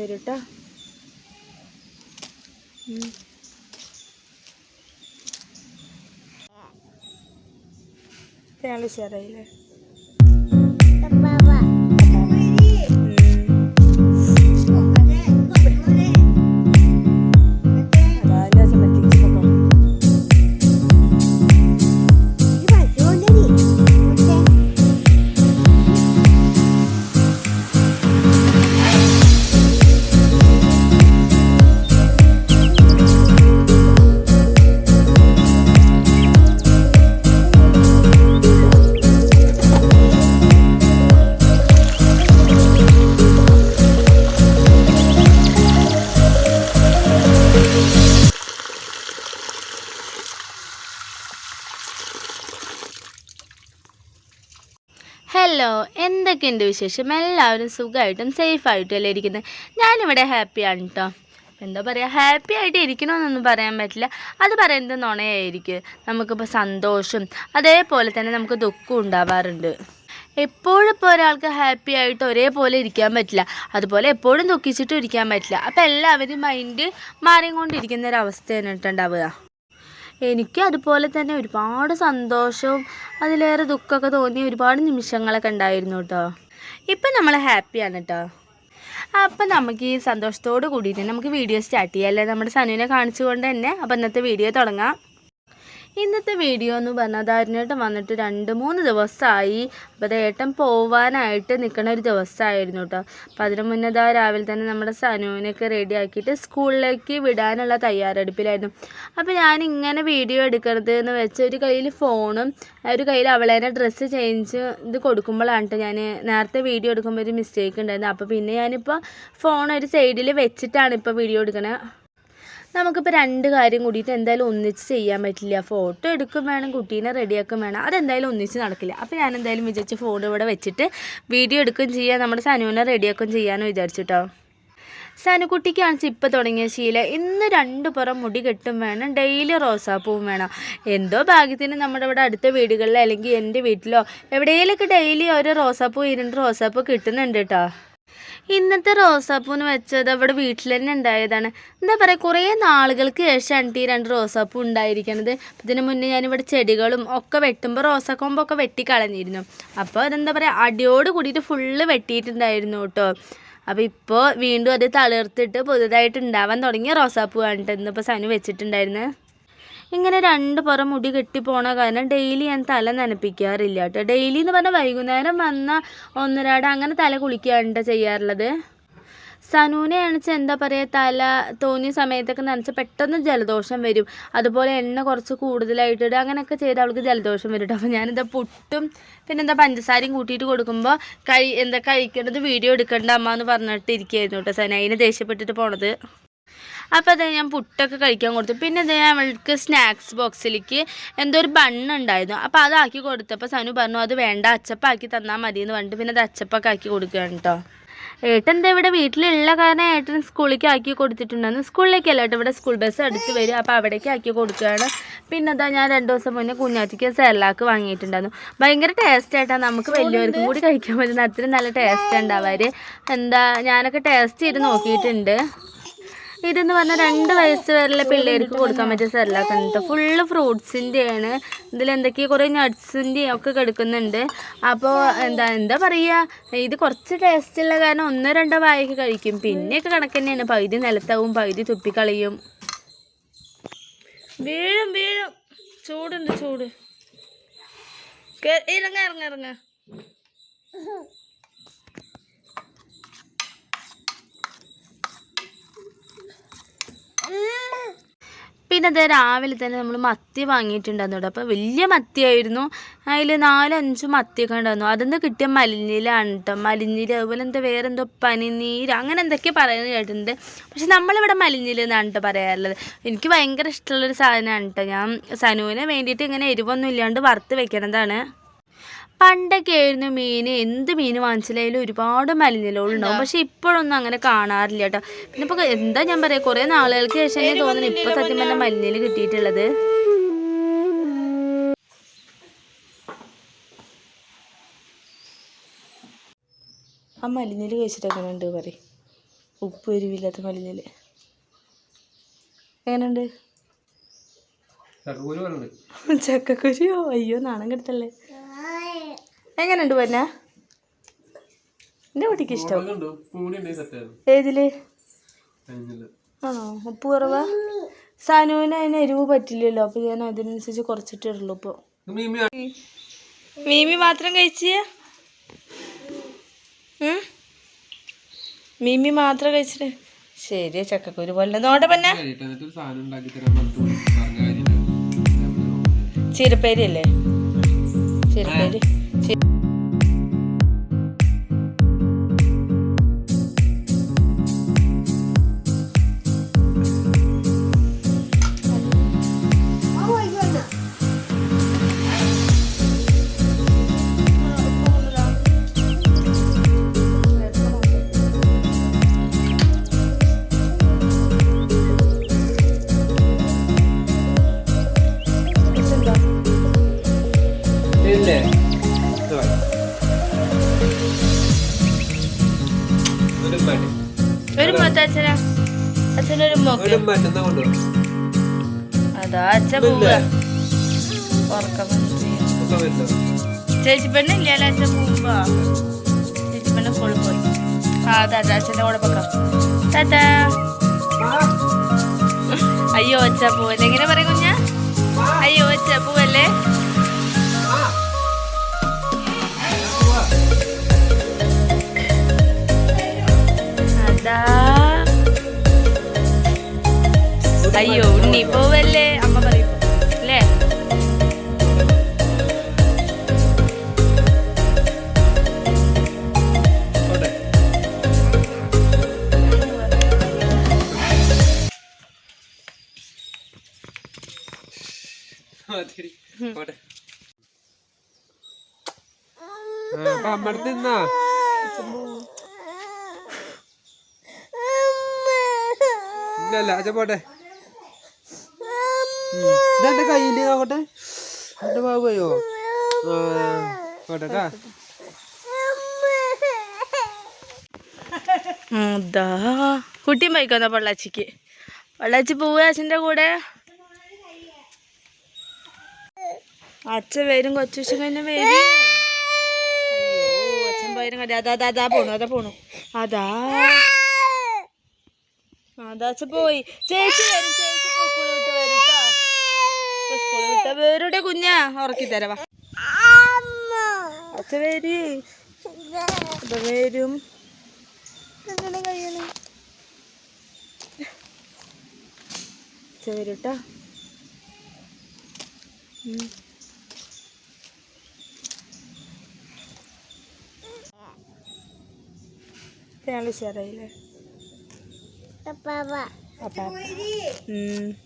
വരും കേട്ടോ ഞങ്ങൾ ഹലോ എന്തൊക്കെയുണ്ട് വിശേഷം? എല്ലാവരും സുഖമായിട്ടും സേഫായിട്ടും അല്ലേ ഇരിക്കുന്നത് ഞാനിവിടെ ഹാപ്പിയാണ് കേട്ടോ എന്താ പറയുക ഹാപ്പി ആയിട്ട് ഇരിക്കണമെന്നൊന്നും പറയാൻ പറ്റില്ല. അത് പറയുന്നത് നുണയായിരിക്കും. നമുക്കിപ്പോൾ സന്തോഷം അതേപോലെ തന്നെ നമുക്ക് ദുഃഖം ഉണ്ടാവാറുണ്ട്. എപ്പോഴും ഇപ്പോൾ ഒരാൾക്ക് ഹാപ്പി ആയിട്ട് ഒരേപോലെ ഇരിക്കാൻ പറ്റില്ല. അതുപോലെ എപ്പോഴും ദുഃഖിച്ചിട്ടും ഇരിക്കാൻ പറ്റില്ല. അപ്പോൾ എല്ലാവരും മൈൻഡ് മാറിക്കൊണ്ടിരിക്കുന്ന ഒരു അവസ്ഥയാണ് കേട്ടോ ഉണ്ടാവുക. എനിക്ക് അതുപോലെ തന്നെ ഒരുപാട് സന്തോഷവും അതിലേറെ ദുഃഖമൊക്കെ തോന്നിയ ഒരുപാട് നിമിഷങ്ങളൊക്കെ ഉണ്ടായിരുന്നു കേട്ടോ. ഇപ്പം നമ്മൾ ഹാപ്പിയാണ് കേട്ടോ. അപ്പം നമുക്ക് ഈ സന്തോഷത്തോട് കൂടിയിട്ട് നമുക്ക് വീഡിയോ സ്റ്റാർട്ട് ചെയ്യാം. അല്ലേ? നമ്മുടെ സനുവിനെ കാണിച്ചുകൊണ്ട് തന്നെ അപ്പം ഇന്നത്തെ വീഡിയോ തുടങ്ങാം. ഇന്നത്തെ വീഡിയോ എന്ന് പറഞ്ഞാൽ അരുണേട്ടൻ വന്നിട്ട് രണ്ട് മൂന്ന് ദിവസമായി അപ്പോൾ ഏട്ടൻ പോവാനായിട്ട് നിൽക്കുന്ന ഒരു ദിവസമായിരുന്നു കേട്ടോ അപ്പോൾ അതിന് മുന്നേ ഇതാ രാവിലെ തന്നെ നമ്മുടെ സനുവിനൊക്കെ റെഡിയാക്കിയിട്ട് സ്കൂളിലേക്ക് വിടാനുള്ള തയ്യാറെടുപ്പിലായിരുന്നു. അപ്പോൾ ഞാൻ ഇങ്ങനെ വീഡിയോ എടുക്കരുത് എന്ന് വെച്ച് ഒരു കയ്യിൽ ഫോണും ഒരു കയ്യിൽ അവളേനെ ഡ്രസ്സ് ചേഞ്ച് ഇത് കൊടുക്കുമ്പോഴാണ് കേട്ടോ ഞാൻ നേരത്തെ വീഡിയോ എടുക്കുമ്പോൾ ഒരു മിസ്റ്റേക്ക് ഉണ്ടായിരുന്നു അപ്പോൾ പിന്നെ ഞാനിപ്പോൾ ഫോൺ ഒരു സൈഡിൽ വെച്ചിട്ടാണ് ഇപ്പോൾ വീഡിയോ എടുക്കണത് നമുക്കിപ്പോൾ രണ്ട് കാര്യം കൂടിയിട്ട് എന്തായാലും ഒന്നിച്ച് ചെയ്യാൻ പറ്റില്ല. ഫോട്ടോ എടുക്കും വേണം കുട്ടീനെ റെഡിയാക്കും വേണം. അതെന്തായാലും ഒന്നിച്ച് നടക്കില്ല. അപ്പോൾ ഞാൻ എന്തായാലും വിചാരിച്ച് ഫോൺ ഇവിടെ വെച്ചിട്ട് വീഡിയോ എടുക്കുകയും ചെയ്യാം. നമ്മുടെ സനുവിനെ റെഡിയാക്കുകയും ചെയ്യാമെന്ന് വിചാരിച്ചിട്ടോ. സനുക്കുട്ടിക്കാണ് ഇപ്പോൾ തുടങ്ങിയ ശീല. ഇന്ന് രണ്ട് പുറം മുടി കെട്ടും വേണം. ഡെയിലി റോസാപ്പൂവും വേണം. എന്തോ ഭാഗ്യത്തിന് നമ്മുടെ ഇവിടെ അടുത്ത വീടുകളിലോ അല്ലെങ്കിൽ എന്റെ വീട്ടിലോ എവിടെയെങ്കിലുമൊക്കെ ഡെയിലി ഒരു റോസാപ്പൂ ഇരുണ്ട് റോസാപ്പൂ കിട്ടുന്നുണ്ട് കേട്ടോ ഇന്നത്തെ റോസാപ്പൂന്ന് വെച്ചത് അവിടെ വീട്ടിൽ തന്നെ ഉണ്ടായതാണ്. എന്താ പറയുക കുറേ നാളുകൾക്ക് ശേഷമാണ് ഈ രണ്ട് റോസാപ്പൂ ഉണ്ടായിരിക്കുന്നത് ഇതിന് മുന്നേ ഞാനിവിടെ ചെടികളും ഒക്കെ വെട്ടുമ്പോൾ റോസാക്കൊമ്പൊക്കെ വെട്ടിക്കളഞ്ഞിരുന്നു അപ്പോൾ അതെന്താ പറയുക അടിയോട് കൂടിയിട്ട് ഫുള്ള് വെട്ടിയിട്ടുണ്ടായിരുന്നു കേട്ടോ. അപ്പോൾ ഇപ്പോൾ വീണ്ടും അത് തളിർത്തിട്ട് പുതുതായിട്ട് ഉണ്ടാവാൻ തുടങ്ങിയ റോസാപ്പൂ ആണ് ഇന്നിപ്പോൾ സനു വെച്ചിട്ടുണ്ടായിരുന്നത്. ഇങ്ങനെ രണ്ട് പുറം മുടി കെട്ടിപ്പോണ പോണ കാരണം ഡെയിലി ഞാൻ തല നനപ്പിക്കാറില്ല കേട്ടോ ഡെയിലി എന്ന് പറഞ്ഞാൽ വൈകുന്നേരം വന്ന ഒന്നരാട് അങ്ങനെ തല കുളിക്കുകയാണ് ചെയ്യാറുള്ളത്. സനൂനെ അണച്ച് എന്താ പറയുക തല തോന്നിയ സമയത്തൊക്കെ നനച്ച് പെട്ടെന്ന് ജലദോഷം വരും. അതുപോലെ എണ്ണ കുറച്ച് കൂടുതലായിട്ടിട്ട് അങ്ങനെയൊക്കെ ചെയ്ത് അവൾക്ക് ജലദോഷം വരും അപ്പോൾ ഞാനെന്താ പുട്ടും പിന്നെ എന്താ പഞ്ചസാരയും കൂട്ടിയിട്ട് കൊടുക്കുമ്പോൾ കഴി എന്താ കഴിക്കേണ്ടത് വീഡിയോ എടുക്കേണ്ട അമ്മ എന്ന് പറഞ്ഞിട്ട് ഇരിക്കുകയായിരുന്നു കേട്ടോ സന. അതിന് ദേഷ്യപ്പെട്ടിട്ട് പോണത്. അപ്പോൾ അത് ഞാൻ പുട്ടൊക്കെ കഴിക്കാൻ കൊടുത്തു. പിന്നെ ഇത് അവൾക്ക് സ്നാക്സ് ബോക്സിലേക്ക് എന്തോ ഒരു ബണ്ണുണ്ടായിരുന്നു അപ്പോൾ അതാക്കി കൊടുത്തപ്പോൾ സനു പറഞ്ഞു അത് വേണ്ട അച്ചപ്പാക്കി തന്നാൽ മതി എന്ന് പറഞ്ഞിട്ട് പിന്നെ അത് അച്ചപ്പൊക്കെ ആക്കി കൊടുക്കുകയാണ് കേട്ടോ ഏട്ടൻ എന്താ ഇവിടെ വീട്ടിലുള്ള കാരണം ഏട്ടൻ സ്കൂളിലേക്ക് ആക്കി കൊടുത്തിട്ടുണ്ടായിരുന്നു സ്കൂളിലേക്കല്ല കേട്ടോ ഇവിടെ സ്കൂൾ ബസ് അടുത്ത് വരും. അപ്പോൾ അവിടേക്ക് ആക്കി കൊടുക്കുകയാണ്. പിന്നെ എന്താ ഞാൻ രണ്ട് ദിവസം മുന്നേ കുഞ്ഞാറ്റിക്ക് സെല്ലാക്ക് വാങ്ങിയിട്ടുണ്ടായിരുന്നു. ഭയങ്കര ടേസ്റ്റ് ആയിട്ടാണ് നമുക്ക് വലിയവർക്കും കൂടി കഴിക്കാൻ പറ്റുന്ന അത്രയും നല്ല ടേസ്റ്റ് ഉണ്ടാവാറ് എന്താ ഞാനൊക്കെ ടേസ്റ്റ് ചെയ്ത് നോക്കിയിട്ടുണ്ട്. ഇതെന്ന് പറഞ്ഞാൽ രണ്ട് വയസ്സ് വരെയുള്ള പിള്ളേർക്ക് കൊടുക്കാൻ പറ്റിയ സെല്ലാക്ക് ഉണ്ട് കേട്ടോ ഫുള്ള് ഫ്രൂട്ട്സിന്റെയാണ് ഇതിൽ എന്തൊക്കെയോ കുറേ നട്ട്സിന്റെയും ഒക്കെ കിടക്കുന്നുണ്ട്. അപ്പോൾ എന്താ എന്താ പറയുക ഇത് കുറച്ച് ടേസ്റ്റുള്ള കാരണം ഒന്നോ രണ്ടോ വായൊക്കെ കഴിക്കും. പിന്നെയൊക്കെ കണക്ക് തന്നെയാണ് പകുതി നിലത്താവും പകുതി തുപ്പിക്കളയും. വീഴും വീഴും. ചൂടുണ്ട് ചൂട്. ഇറങ്ങ ഇറങ്ങ ഇറങ്ങ. പിന്നെ അത് രാവിലെ തന്നെ നമ്മൾ മത്തി വാങ്ങിയിട്ടുണ്ടായിരുന്നു കേട്ടോ. അപ്പോൾ വലിയ മത്തിയായിരുന്നു. അതിൽ നാലഞ്ച് മത്തിയൊക്കെ ഉണ്ടായിരുന്നു. അതെന്ന് കിട്ടിയ? മലിനീലാണ് കേട്ടോ മലിനീര് അതുപോലെ എന്താ വേറെ എന്തോ പനിനീര് അങ്ങനെ എന്തൊക്കെ പറയുന്നത് കേട്ടിട്ടുണ്ട്. പക്ഷെ നമ്മളിവിടെ മലിനീര് എന്നാണ് കേട്ടോ പറയാറുള്ളത്. എനിക്ക് ഭയങ്കര ഇഷ്ടമുള്ളൊരു സാധനമാണ് കേട്ടോ ഞാൻ സനുവിന് വേണ്ടിയിട്ട് ഇങ്ങനെ എരിവൊന്നും ഇല്ലാണ്ട് വറുത്ത് വെക്കണതാണ്. പണ്ടൊക്കെ ആയിരുന്നു മീൻ എന്ത് മീൻ വാങ്ങിച്ചില്ലായാലും ഒരുപാട് മലിനീലുകളുണ്ടാവും പക്ഷെ ഇപ്പോഴൊന്നും അങ്ങനെ കാണാറില്ല കേട്ടോ. പിന്നെ ഇപ്പോൾ എന്താ ഞാൻ പറയാ കുറേ നാളുകൾക്ക് ശേഷം എനിക്ക് തോന്നുന്നു ഇപ്പോൾ സത്യം പറഞ്ഞാൽ മലിനിൽ കിട്ടിയിട്ടുള്ളത്. ആ മലിനിൽ കഴിച്ചിട്ട് എങ്ങനെ ഉണ്ട് പറയും. ഉപ്പ് എരിവില്ലാത്ത മലിനിൽ എങ്ങനെയുണ്ട് ചക്കക്കുരിയോ അയ്യോ നാണം കെടുത്തല്ലേ. എങ്ങനെയുണ്ട് പിന്നെ? എന്റെ കുട്ടിക്ക് ഇഷ്ടം. ഏതിൽ? ആണോ? ഉപ്പ് കുറവാ? സാനുവിന് അതിന് എരിവ് പറ്റില്ലല്ലോ അപ്പൊ ഞാൻ അതിനനുസരിച്ച് കുറച്ചിട്ടുള്ളൂ ഇപ്പൊ. മീമി മാത്രം കഴിച്ച? മീമി മാത്രം കഴിച്ചിട്ട്? ശരി ചക്കക്കുരു പോലെ നോട്ടെ പന്ന. ഒരു ചീരപ്പേരി അല്ലേ ചീരപ്പേരി. Take ഒരു മൊത്ത അച്ഛനാ. അച്ഛനൊരു മൊക്ക് ഒരു മറ്റന്നാ കൊണ്ടുപോകും അതാ അച്ഛൻ പോവുക. ഉറക്കം വന്നിട്ട്. ഒക്കെ വരില്ല. ചേച്ചി പെണ്ണ് ഇല്ലല്ലോ അച്ഛൻ പോകുമ്പോ ചേച്ചി പെണ്ണ് സ്കൂളിൽ പോയി. ആ താത്ത അച്ഛന്റെ കൂടെ വെക്കാം താത്ത അയ്യോ അച്ഛ പോവല്ലേ? എങ്ങനെ പറയും കുഞ്ഞ? അയ്യോ അച്ഛ പോവല്ലേ? അതാ അയ്യോ ഉണ്ണി പോവല്ലേ? അമ്മ പറയും. അല്ലേ? അമ്മ ആ, നിന്നാ? ഇല്ലല്ല അച്ഛൻ പോട്ടെ. ഇതെന്റെ കയ്യിൽ? നോക്കട്ടെ. എന്റെ ബാബുയോ ആ പോട്ടെ ട്ടാ. അതാ കുട്ടിയും പോയിക്കോന്ന പൊള്ളാച്ചിക്ക്? പൊള്ളാച്ചി പോവുക അച്ഛന്റെ കൂടെ? അച്ഛൻ വരും കൊച്ചു കഴിഞ്ഞ വരും. അച്ഛൻ പോയാലും അതാ അതാ അതാ പോണു അതാ പോണു. അതാ. അതാ പോയി. ചേച്ചി വരും ചേച്ചി സ്കൂളിൽ വരും സ്കൂളിൽ വിട്ട കുഞ്ഞാ ഉറക്കി തരവാ ചേരുട്ടാ ഞാൻ ഉഷാറായില്ലേ? パパは。パパ。うん。